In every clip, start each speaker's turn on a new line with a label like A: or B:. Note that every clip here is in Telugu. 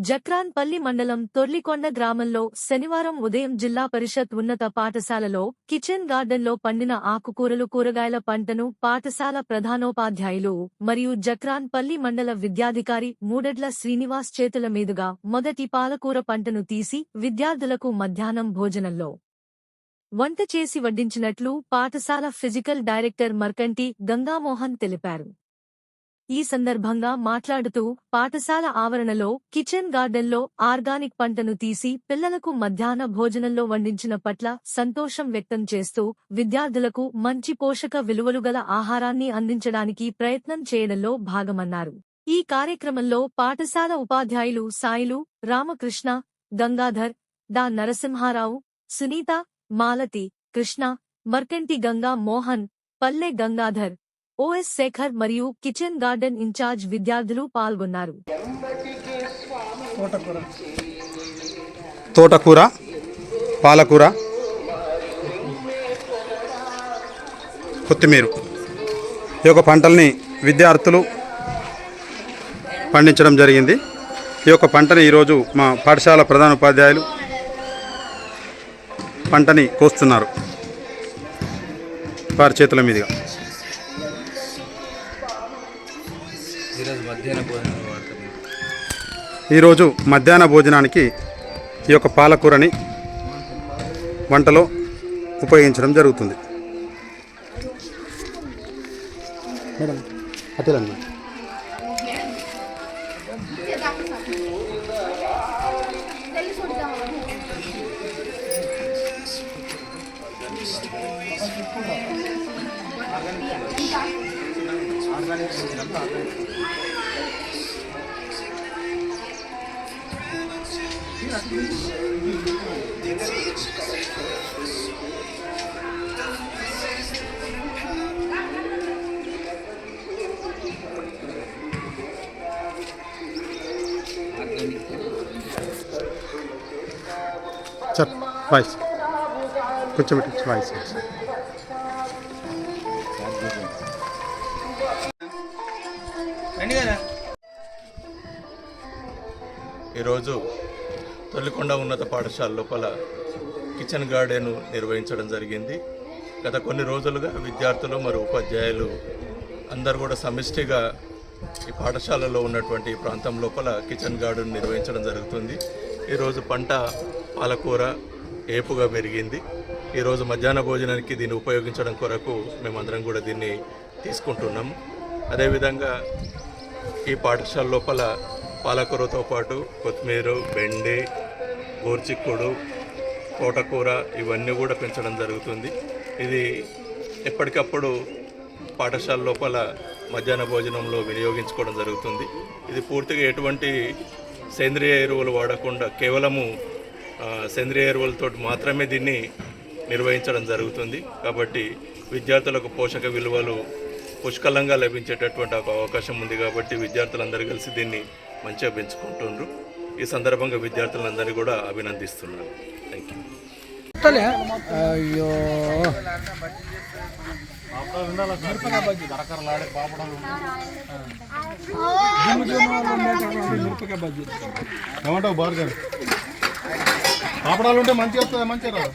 A: జక్రాన్పల్లి మండలం తొర్లికొండ గ్రామంలో శనివారం ఉదయం జిల్లా పరిషత్ ఉన్నత పాఠశాలలో కిచెన్ గార్డెన్లో పండిన ఆకుకూరలు కూరగాయల పంటను పాఠశాల ప్రధానోపాధ్యాయులు మరియు జక్రాన్పల్లి మండల విద్యాధికారి మూడెడ్ల శ్రీనివాస్ చేతుల మీదుగా మొదటి పాలకూర పంటను తీసి విద్యార్థులకు మధ్యాహ్నం భోజనంలో వంట చేసి వడ్డించినట్లు పాఠశాల ఫిజికల్ డైరెక్టర్ మర్కంటి గంగామోహన్ తెలిపారు. ఈ సందర్భంగా మాట్లాడుతూ పాఠశాల ఆవరణలో కిచెన్ గార్డెన్లో ఆర్గానిక్ పంటను తీసి పిల్లలకు మధ్యాహ్న భోజనంలో వండించిన పట్ల సంతోషం వ్యక్తం చేస్తూ విద్యార్థులకు మంచి పోషక విలువలు గల ఆహారాన్ని అందించడానికి ప్రయత్నం చేయడంలో భాగమన్నారు. ఈ కార్యక్రమంలో పాఠశాల ఉపాధ్యాయులు సాయిలు రామకృష్ణ గంగాధర్ డా నరసింహారావు సునీత మాలతి కృష్ణ మర్కంటి గంగా మోహన్ పల్లె గంగాధర్ ఓఎస్ శేఖర్ మరియు కిచెన్ గార్డెన్ ఇన్ఛార్జ్ విద్యార్థులు పాల్గొన్నారు.
B: తోటకూర పాలకూర కొత్తిమీర. ఈ యొక్క పంటల్ని విద్యార్థులు పండించడం జరిగింది. ఈ యొక్క పంటని ఈరోజు మా పాఠశాల ప్రధాన ఉపాధ్యాయులు పంటని కోస్తున్నారు. వారి చేతుల మీదుగా.
C: ఈరోజు మధ్యాహ్న భోజనం వాడుతున్నాం
B: ఈరోజు మధ్యాహ్న భోజనానికి ఈ యొక్క పాలకూరని వంటలో ఉపయోగించడం జరుగుతుంది. Madam అదేలండి సార్ వాయిస్ కొంచెం ఇటు వాయిస్
D: ఈరోజు తొల్లికొండ ఉన్నత పాఠశాల లోపల కిచెన్ గార్డెన్ నిర్వహించడం జరిగింది. గత కొన్ని రోజులుగా విద్యార్థులు మరి ఉపాధ్యాయులు అందరు కూడా సమిష్టిగా ఈ పాఠశాలలో ఉన్నటువంటి ప్రాంతం లోపల కిచెన్ గార్డెన్ నిర్వహించడం జరుగుతుంది. ఈరోజు పంట పాలకూర ఏపుగా పెరిగింది. ఈరోజు మధ్యాహ్న భోజనానికి దీన్ని ఉపయోగించడం కొరకు మేమందరం కూడా దీన్ని తీసుకుంటున్నాం. అదేవిధంగా ఈ పాఠశాల లోపల పాలకూరతో పాటు కొత్తిమీర బెండి గోర్చిక్కుడు తోటకూర ఇవన్నీ కూడా పెంచడం జరుగుతుంది. ఇది ఎప్పటికప్పుడు పాఠశాల లోపల మధ్యాహ్న భోజనంలో వినియోగించుకోవడం జరుగుతుంది. ఇది పూర్తిగా ఎటువంటి సేంద్రియ ఎరువులు వాడకుండా కేవలము సేంద్రియ ఎరువులతో మాత్రమే దీన్ని నిర్వహించడం జరుగుతుంది. కాబట్టి విద్యార్థులకు పోషక విలువలు పుష్కలంగా లభించేటటువంటి ఒక అవకాశం ఉంది కాబట్టి విద్యార్థులందరూ కలిసి దీన్ని మంచిగా పెంచుకుంటుండ్రు. ఈ సందర్భంగా విద్యార్థులందరినీ కూడా అభినందిస్తున్నాను. థ్యాంక్ యూ
E: అయ్యో.
B: బార్గర్ పాపడాలు ఉంటే మంచిగా వస్తుంది మంచిగా రాదు?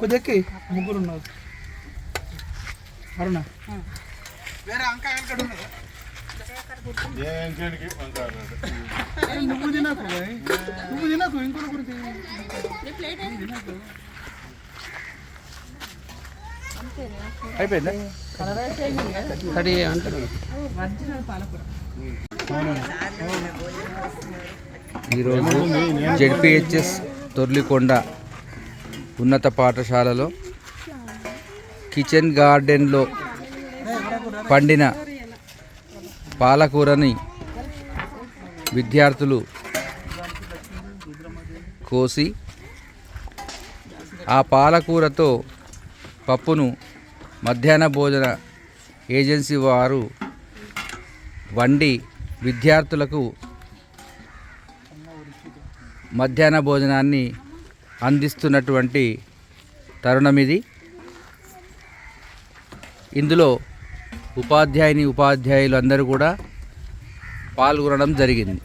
E: కొద్దికి ముగ్గురు ఉన్నారు అరుణ. వేరే అంక ఎక్కడ ఉన్నదా? అరే నువ్వు తినకు. నువ్వు తినకు ఇంకోటి కూడా తినకు అయిపోయిందా? అది అంటారు?
C: ఈరోజు జెడ్పిహెచ్ఎస్ తొర్లికొండ ఉన్నత పాఠశాలలో కిచెన్ గార్డెన్లో పండిన పాలకూరని విద్యార్థులు కోసి ఆ పాలకూరతో పప్పును మధ్యాహ్న భోజన ఏజెన్సీ వారు వండి విద్యార్థులకు మధ్యాహ్న భోజనాన్ని అందిస్తున్నటువంటి తరుణం ఇది. ఇందులో ఉపాధ్యాయుని ఉపాధ్యాయులు అందరూ కూడా పాల్గొనడం జరిగింది.